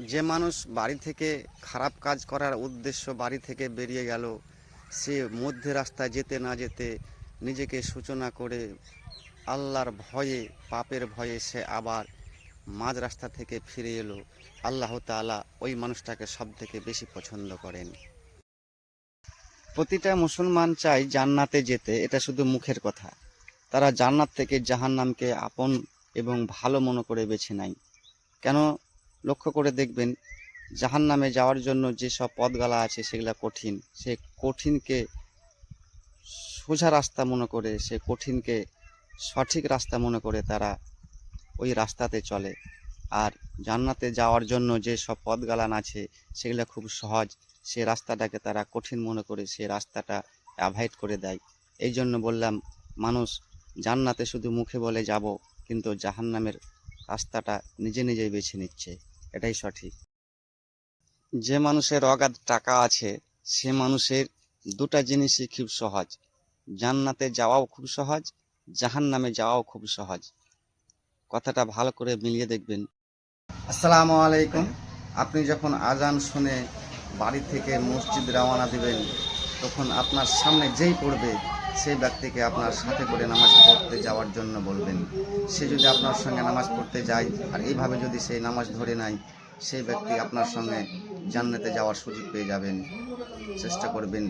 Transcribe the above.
যে মানুষ বাড়ি থেকে খারাপ কাজ করার উদ্দেশ্য বাড়ি থেকে বেরিয়ে গেল, সে মধ্যে রাস্তায় যেতে না যেতে নিজেকে সূচনা করে আল্লাহর ভয়ে, পাপের ভয়ে সে আবার মাঝ রাস্তা থেকে ফিরে এলো। আল্লাহ তাআলা ওই মানুষটাকে সব থেকে বেশি পছন্দ করেন। প্রতিটা মুসলমান চাই জান্নাতে যেতে, এটা শুধু মুখের কথা। তারা জান্নাত থেকে জাহান্নামকে আপন এবং ভালো মনে করে বেছে নেয়। কেন? লক্ষ্য করে দেখবেন, জাহান্নামে যাওয়ার জন্য যেসব পথগালা আছে সেগুলা কঠিন। সে কঠিনকে সোজা রাস্তা মনে করে, সে কঠিনকে সঠিক রাস্তা মনে করে তারা ওই রাস্তাতে চলে। আর জান্নাতে যাওয়ার জন্য যে সব পথগালান আছে সেগুলো খুব সহজ। সে রাস্তাটাকে তারা কঠিন মনে করে সে রাস্তাটা অ্যাভয়েড করে দেয়। এই জন্য বললাম, মানুষ জান্নাতে শুধু মুখে বলে যাব, কিন্তু জাহান্নামের রাস্তাটা নিজে নিজেই বেছে নিচ্ছে। এটাই সঠিক। যে মানুষের অগাধ টাকা আছে, সে মানুষের দুটা জিনিসই খুব সহজ। জান্নাতে যাওয়াও খুব সহজ, জাহান্নামে যাওয়াও খুব সহজ। কথাটা ভালো করে মিলিয়ে দেখবেন। আসসালামু আলাইকুম। আপনি যখন আজান শুনে বাড়ি থেকে মসজিদ রওনা দিবেন, তখন আপনার সামনে যেই পড়বে সেই ব্যক্তিকে আপনার সাথে করে নামাজ পড়তে যাওয়ার জন্য বলবেন। সে যদি আপনার সঙ্গে নামাজ পড়তে যায়, আর এইভাবে যদি সেই নামাজ ধরে নেয়, সেই ব্যক্তি আপনার সঙ্গে জান্নাতে যাওয়ার সুযোগ পেয়ে যাবেন। চেষ্টা করবেন।